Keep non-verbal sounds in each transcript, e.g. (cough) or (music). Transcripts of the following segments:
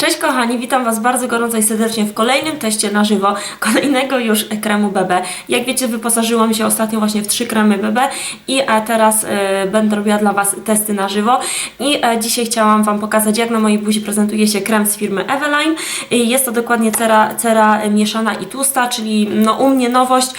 Cześć kochani, witam Was bardzo gorąco i serdecznie w kolejnym teście na żywo, kolejnego już kremu BB. Jak wiecie, wyposażyłam się ostatnio właśnie w trzy kremy BB i e, teraz e, będę robiła dla Was testy na żywo. I e, dzisiaj chciałam Wam pokazać, jak na mojej buzi prezentuje się krem z firmy Eveline. Jest to dokładnie cera, cera mieszana i tłusta, czyli no, u mnie nowość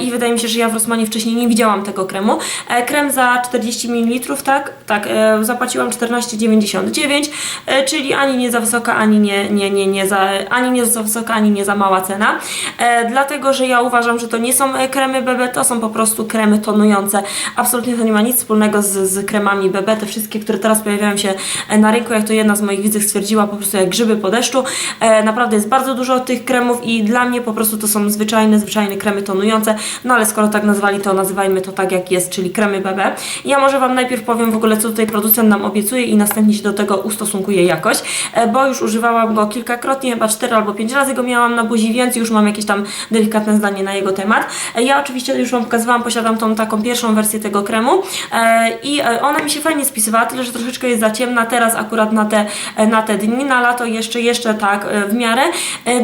i wydaje mi się, że ja w Rosmanie wcześniej nie widziałam tego kremu. Krem za 40 ml, tak? Tak, zapłaciłam 14,99, e, czyli ani nie za wysoka, ani nie, nie, nie, nie za, ani nie za wysoka, ani nie za mała cena. E, dlatego, że ja uważam, że to nie są e, kremy BB, to są po prostu kremy tonujące. Absolutnie to nie ma nic wspólnego z, z kremami BB. Te wszystkie, które teraz pojawiają się e, na rynku, jak to jedna z moich widzek stwierdziła, po prostu jak grzyby po deszczu. E, naprawdę jest bardzo dużo tych kremów i dla mnie po prostu to są zwyczajne, zwyczajne kremy tonujące. No ale skoro tak nazwali, to nazywajmy to tak jak jest, czyli kremy BB. Ja może Wam najpierw powiem w ogóle, co tutaj producent nam obiecuje i następnie się do tego ustosunkuję jakoś, e, bo już używałam go kilkakrotnie, chyba 4 albo 5 razy go miałam na buzi, więc już mam jakieś tam delikatne zdanie na jego temat. E, Ja oczywiście już Wam pokazywałam, posiadam tą taką pierwszą wersję tego kremu e, i e, ona mi się fajnie spisywała, tyle że troszeczkę jest za ciemna teraz akurat na te, na te dni, na lato jeszcze, jeszcze tak w miarę,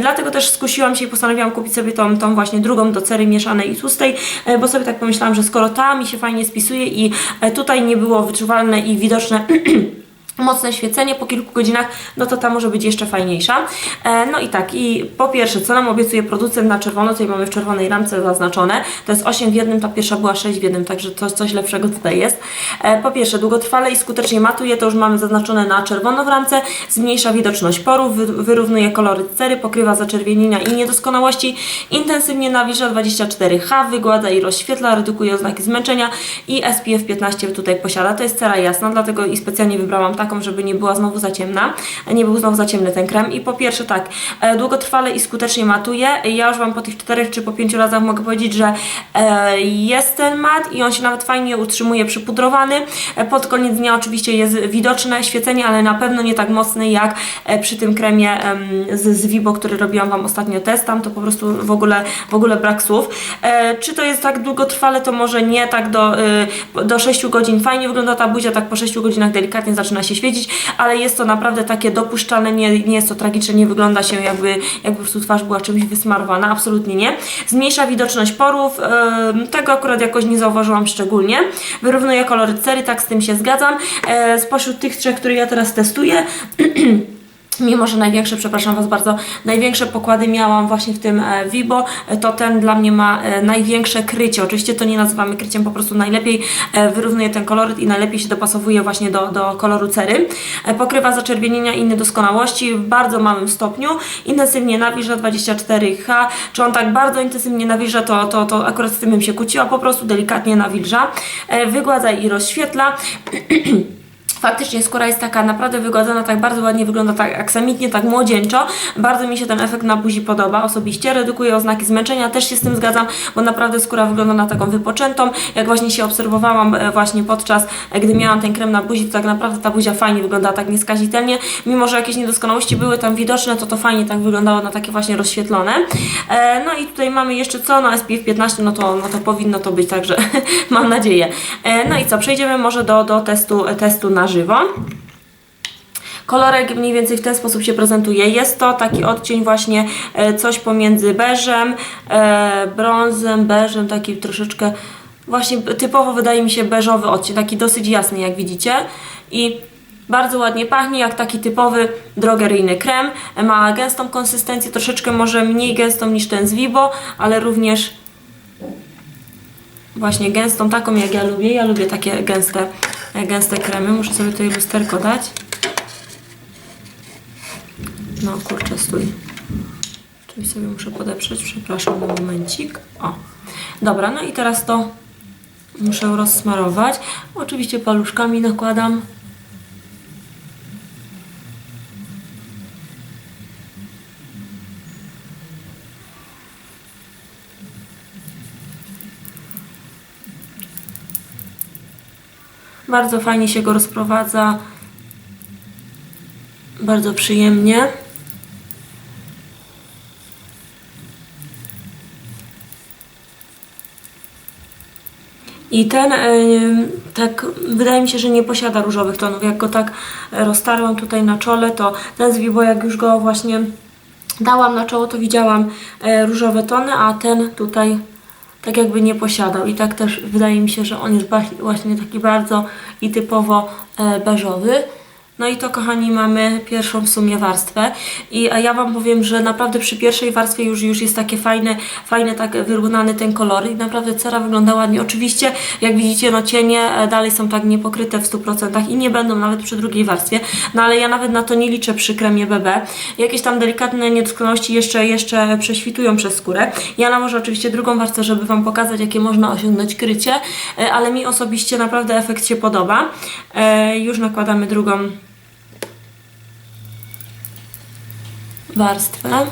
dlatego też skusiłam się i postanowiłam kupić sobie tą, tą właśnie drugą do cery mieszanej i tłustej, bo sobie tak pomyślałam, że skoro ta mi się fajnie spisuje i tutaj nie było wyczuwalne i widoczne (clears throat) mocne świecenie po kilku godzinach, no to ta może być jeszcze fajniejsza. E, no i tak, i po pierwsze, co nam obiecuje producent na czerwono, tutaj mamy w czerwonej ramce zaznaczone, to jest 8 w jednym, ta pierwsza była 6 w jednym, także to coś lepszego tutaj jest. E, po pierwsze, długotrwale i skutecznie matuje, to już mamy zaznaczone na czerwono w ramce, zmniejsza widoczność porów, wy, wyrównuje kolory cery, pokrywa zaczerwienienia i niedoskonałości, intensywnie nawilża 24H, wygładza i rozświetla, redukuje oznaki zmęczenia i SPF 15 tutaj posiada. To jest cera jasna, dlatego i specjalnie wybrałam taką, żeby nie była znowu za ciemna, nie był znowu za ciemny ten krem. I po pierwsze tak, e, długotrwale i skutecznie matuje. Ja już Wam po tych czterech czy po pięciu razach mogę powiedzieć, że e, jest ten mat i on się nawet fajnie utrzymuje przypudrowany. E, pod koniec dnia oczywiście jest widoczne świecenie, ale na pewno nie tak mocne jak przy tym kremie em, z, z Vibo, który robiłam Wam ostatnio test. Tam to po prostu w ogóle, w ogóle brak słów. Czy to jest tak długotrwale, to może nie tak do, y, do 6 godzin. Fajnie wygląda ta buzia, tak po 6 godzinach delikatnie zaczyna się świecić, ale jest to naprawdę takie dopuszczalne, nie, nie jest to tragiczne, nie wygląda się jakby, jakby po prostu twarz była czymś wysmarowana, absolutnie nie. Zmniejsza widoczność porów, tego akurat jakoś nie zauważyłam szczególnie. Wyrównuje kolory cery, tak z tym się zgadzam. E, spośród tych trzech, które ja teraz testuję, (clears throat) Mimo, że największe, przepraszam Was bardzo, największe pokłady miałam właśnie w tym e, Vibo, e, to ten dla mnie ma e, największe krycie. Oczywiście to nie nazywamy kryciem, po prostu najlepiej wyrównuje ten koloryt i najlepiej się dopasowuje właśnie do, do koloru cery. Pokrywa zaczerwienienia i niedoskonałości w bardzo małym stopniu. Intensywnie nawilża 24H. Czy on tak bardzo intensywnie nawilża, to, to, to akurat z tym bym się kłóciła, po prostu delikatnie nawilża. Wygładza i rozświetla. (clears throat) Faktycznie skóra jest taka naprawdę wygładzona, tak bardzo ładnie wygląda, tak aksamitnie, tak młodzieńczo. Bardzo mi się ten efekt na buzi podoba osobiście. Redukuje oznaki zmęczenia, też się z tym zgadzam, bo naprawdę skóra wygląda na taką wypoczętą. Jak właśnie się obserwowałam e, właśnie podczas, e, gdy miałam ten krem na buzi, to tak naprawdę ta buzia fajnie wygląda, tak nieskazitelnie. Mimo, że jakieś niedoskonałości były tam widoczne, to to fajnie tak wyglądało na takie właśnie rozświetlone. E, no i tutaj mamy jeszcze co? No SPF 15, no to, no to powinno to być, także (laughs) mam nadzieję. E, no i co? Przejdziemy może do, do testu, testu na żywo. Kolorek mniej więcej w ten sposób się prezentuje. Jest to taki odcień właśnie e, coś pomiędzy beżem, e, brązem, beżem, taki troszeczkę właśnie typowo wydaje mi się beżowy odcień, taki dosyć jasny jak widzicie i bardzo ładnie pachnie, jak taki typowy drogeryjny krem. Ma gęstą konsystencję, troszeczkę może mniej gęstą niż ten z Vibo, ale również właśnie gęstą, taką jak ja lubię. Ja lubię takie gęste, e, gęste kremy. Muszę sobie tutaj lusterko dać. No kurczę, stój. Czyli sobie muszę podeprzeć, przepraszam na momencik. O, dobra, no i teraz to muszę rozsmarować. Oczywiście paluszkami nakładam. Bardzo fajnie się go rozprowadza. Bardzo przyjemnie. I ten y, tak wydaje mi się, że nie posiada różowych tonów. Jak go tak e, roztarłam tutaj na czole, to ten z Vivo, jak już go właśnie dałam na czoło, to widziałam e, różowe tony, a ten tutaj tak jakby nie posiadał. I tak też wydaje mi się, że on jest właśnie taki bardzo i typowo e, beżowy. No i to, kochani, mamy pierwszą w sumie warstwę. I a ja Wam powiem, że naprawdę przy pierwszej warstwie już, już jest takie fajne, fajne tak wyrównany ten kolor i naprawdę cera wygląda ładnie. Oczywiście, jak widzicie, no cienie e, dalej są tak niepokryte w 100% i nie będą nawet przy drugiej warstwie. No ale ja nawet na to nie liczę przy kremie BB. Jakieś tam delikatne niedoskonałości jeszcze, jeszcze prześwitują przez skórę. Ja nałożę oczywiście drugą warstwę, żeby Wam pokazać, jakie można osiągnąć krycie, e, ale mi osobiście naprawdę efekt się podoba. E, Już nakładamy drugą warstwę.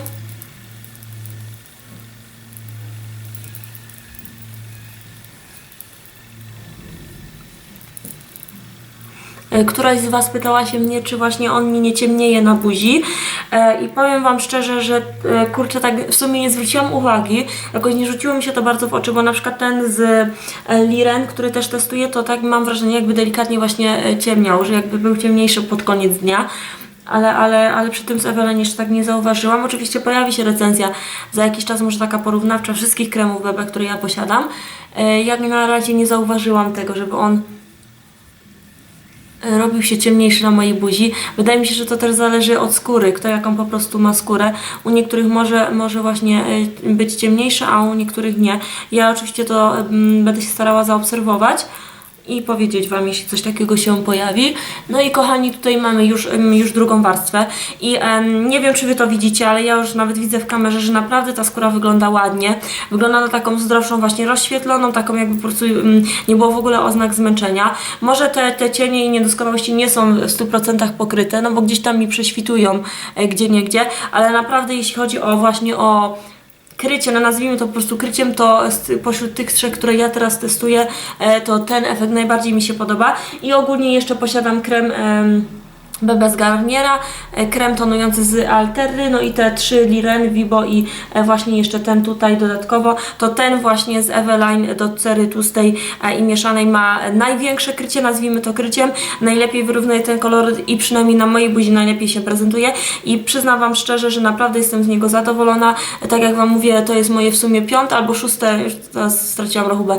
E, Któraś z Was pytała się mnie, czy właśnie on mi nie ciemnieje na buzi e, i powiem Wam szczerze, że e, kurczę, tak w sumie nie zwróciłam uwagi, jakoś nie rzuciło mi się to bardzo w oczy, bo na przykład ten z Liren, który też testuję, to tak mam wrażenie, jakby delikatnie właśnie ciemniał, że jakby był ciemniejszy pod koniec dnia. Ale, ale, ale przy tym z Ewelyn jeszcze tak nie zauważyłam. Oczywiście pojawi się recenzja za jakiś czas, może taka porównawcza wszystkich kremów BB, które ja posiadam. E, Jak na razie nie zauważyłam tego, żeby on e, robił się ciemniejszy na mojej buzi. Wydaje mi się, że to też zależy od skóry, kto jaką po prostu ma skórę. U niektórych może, może właśnie e, być ciemniejszy, a u niektórych nie. Ja oczywiście to mm, będę się starała zaobserwować i powiedzieć Wam, jeśli coś takiego się pojawi. No i kochani, tutaj mamy już, już drugą warstwę i em, nie wiem, czy Wy to widzicie, ale ja już nawet widzę w kamerze, że naprawdę ta skóra wygląda ładnie. Wygląda na taką zdrowszą, właśnie rozświetloną, taką jakby po prostu em, nie było w ogóle oznak zmęczenia. Może te, te cienie i niedoskonałości nie są w 100% pokryte, no bo gdzieś tam mi prześwitują e, gdzie ale naprawdę jeśli chodzi o właśnie o krycie, no nazwijmy to po prostu kryciem, to pośród tych trzech, które ja teraz testuję, e, to ten efekt najbardziej mi się podoba. I ogólnie jeszcze posiadam krem em, BB z Garniera, e, krem tonujący z Alterry, no i te trzy Liren, Vibo i e, właśnie jeszcze ten tutaj dodatkowo, to ten właśnie z Eveline do cery tłustej e, i mieszanej ma największe krycie, nazwijmy to kryciem, najlepiej wyrównuje ten kolor i przynajmniej na mojej buzi najlepiej się prezentuje. I przyznam Wam szczerze, że naprawdę jestem z niego zadowolona, tak jak Wam mówię, to jest moje w sumie piąte albo szóste, już teraz straciłam rachubę,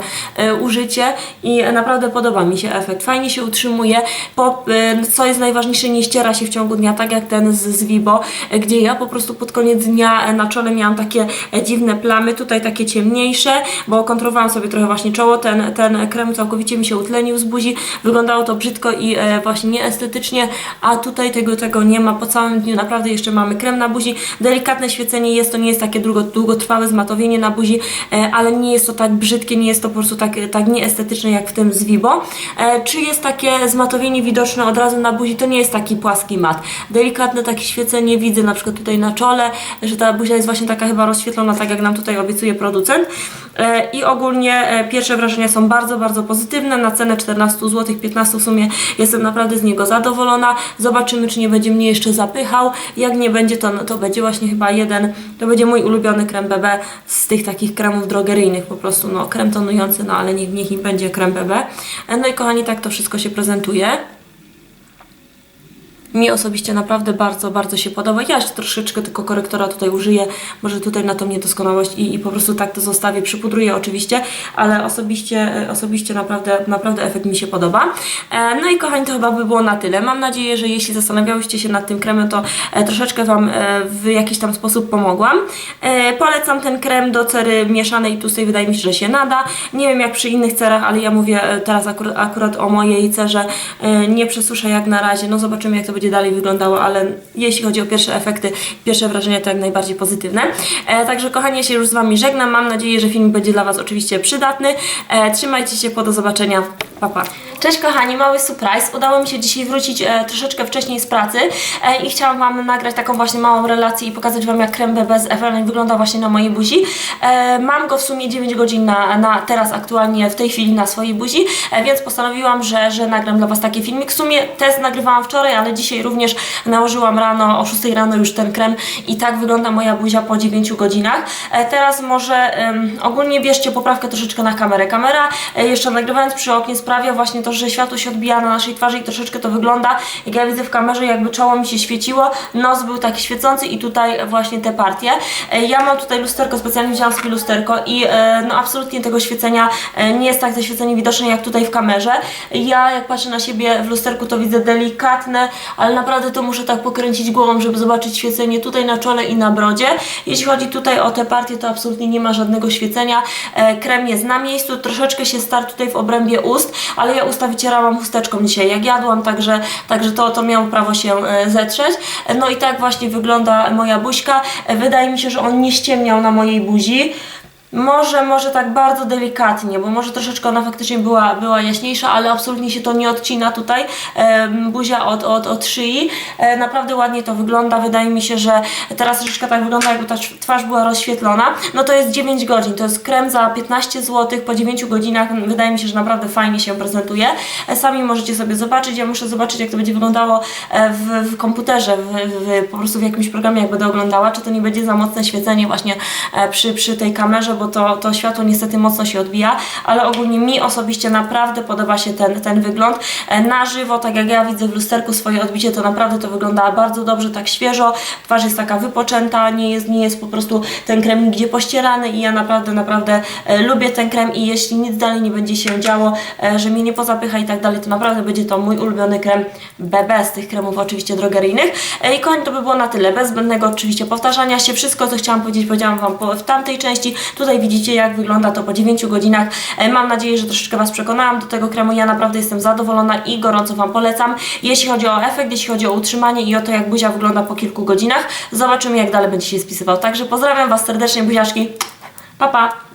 użycie. I naprawdę podoba mi się efekt, fajnie się utrzymuje, po, co jest najważniejsze, nie ściera się w ciągu dnia, tak jak ten z, z Vibo, e, gdzie ja po prostu pod koniec dnia e, na czole miałam takie e, dziwne plamy, tutaj takie ciemniejsze, bo kontrolowałam sobie trochę właśnie czoło, ten, ten krem całkowicie mi się utlenił z buzi, wyglądało to brzydko i właśnie nieestetycznie, a tutaj tego, tego nie ma, po całym dniu naprawdę jeszcze mamy krem na buzi, delikatne świecenie jest, to nie jest takie długo, długotrwałe zmatowienie na buzi, ale nie jest to tak brzydkie, nie jest to po prostu tak, tak nieestetyczne jak w tym z Vibo. Czy jest takie zmatowienie widoczne od razu na buzi, to nie jest taki płaski mat. Delikatne takie świecenie widzę na przykład tutaj na czole, że ta buzia jest właśnie taka chyba rozświetlona, tak jak nam tutaj obiecuje producent. E, I ogólnie e, pierwsze wrażenia są bardzo, bardzo pozytywne. Na cenę 14 zł, 15 w sumie jestem naprawdę z niego zadowolona. Zobaczymy, czy nie będzie mnie jeszcze zapychał. Jak nie będzie, to, to będzie właśnie chyba jeden, to będzie mój ulubiony krem BB z tych takich kremów drogeryjnych, po prostu no krem tonujący, no ale niech, niech im będzie krem BB. E, No i kochani, tak to wszystko się prezentuje. Mi osobiście naprawdę bardzo, bardzo się podoba. Ja jeszcze troszeczkę tylko korektora tutaj użyję, może tutaj na tą niedoskonałość i, i po prostu tak to zostawię, przypudruję oczywiście, ale osobiście, e, osobiście naprawdę, naprawdę efekt mi się podoba. E, no i kochani, to chyba by było na tyle. Mam nadzieję, że jeśli zastanawiałyście się nad tym kremem, to e, troszeczkę Wam w jakiś tam sposób pomogłam. Polecam ten krem do cery mieszanej tłustej, wydaje mi się, że się nada. Nie wiem jak przy innych cerach, ale ja mówię teraz akurat, akurat o mojej cerze. Nie przesuszę jak na razie, no zobaczymy jak to będzie dalej wyglądało, ale jeśli chodzi o pierwsze efekty, pierwsze wrażenia to jak najbardziej pozytywne. E, także kochani, ja się już z Wami żegnam. Mam nadzieję, że film będzie dla Was oczywiście przydatny. E, trzymajcie się, po do zobaczenia. Pa, pa. Cześć kochani, mały surprise. Udało mi się dzisiaj wrócić e, troszeczkę wcześniej z pracy e, i chciałam Wam nagrać taką właśnie małą relację i pokazać Wam jak krem BB z wygląda właśnie na mojej buzi. E, mam go w sumie 9 godzin na, na teraz aktualnie w tej chwili na swojej buzi, e, więc postanowiłam, że, że nagram dla Was taki filmik. W sumie test nagrywałam wczoraj, ale dzisiaj również nałożyłam rano, o 6 rano już ten krem i tak wygląda moja buzia po 9 godzinach. E, teraz może em, ogólnie bierzcie poprawkę troszeczkę na kamerę. Kamera e, jeszcze nagrywając przy oknie sprawia właśnie to, że światło się odbija na naszej twarzy i troszeczkę to wygląda, jak ja widzę w kamerze, jakby czoło mi się świeciło, nos był taki świecący i tutaj właśnie te partie. E, Ja mam tutaj lusterko, specjalnie wzięłam sobie lusterko i e, no absolutnie tego świecenia e, nie jest tak zaświecenie widoczne jak tutaj w kamerze. Ja jak patrzę na siebie w lusterku to widzę delikatne, ale naprawdę to muszę tak pokręcić głową, żeby zobaczyć świecenie tutaj na czole i na brodzie. Jeśli chodzi tutaj o te partie, to absolutnie nie ma żadnego świecenia. Krem jest na miejscu, troszeczkę się starł tutaj w obrębie ust, ale ja usta wycierałam chusteczką dzisiaj, jak jadłam, także, także to, to miało prawo się e, zetrzeć. E, No i tak właśnie wygląda moja buźka. E, Wydaje mi się, że on nie ściemniał na mojej buzi. Może, może tak bardzo delikatnie, bo może troszeczkę ona faktycznie była, była jaśniejsza, ale absolutnie się to nie odcina tutaj. Em, buzia od, od, od szyi. E, naprawdę ładnie to wygląda. Wydaje mi się, że teraz troszeczkę tak wygląda, jakby ta twarz była rozświetlona. No to jest 9 godzin. To jest krem za 15 zł po 9 godzinach. Wydaje mi się, że naprawdę fajnie się prezentuje. E, sami możecie sobie zobaczyć. Ja muszę zobaczyć, jak to będzie wyglądało e, w, w komputerze, w, w, po prostu w jakimś programie, jak będę oglądała, czy to nie będzie za mocne świecenie właśnie e, przy, przy tej kamerze, bo to, to światło niestety mocno się odbija, ale ogólnie mi osobiście naprawdę podoba się ten, ten wygląd. E, Na żywo, tak jak ja widzę w lusterku swoje odbicie, to naprawdę to wygląda bardzo dobrze, tak świeżo, twarz jest taka wypoczęta, nie jest, nie jest po prostu ten krem nigdzie pościerany i ja naprawdę, naprawdę e, lubię ten krem i jeśli nic dalej nie będzie się działo, e, że mnie nie pozapycha i tak dalej, to naprawdę będzie to mój ulubiony krem BB z tych kremów oczywiście drogeryjnych. I kochani, to by było na tyle, bez zbędnego oczywiście powtarzania się. Wszystko, co chciałam powiedzieć, powiedziałam Wam w tamtej części. Tutaj widzicie, jak wygląda to po 9 godzinach. E, Mam nadzieję, że troszeczkę Was przekonałam do tego kremu. Ja naprawdę jestem zadowolona i gorąco Wam polecam. Jeśli chodzi o efekt, jeśli chodzi o utrzymanie i o to, jak buzia wygląda po kilku godzinach, zobaczymy, jak dalej będzie się spisywał. Także pozdrawiam Was serdecznie, buziaczki. Pa, pa!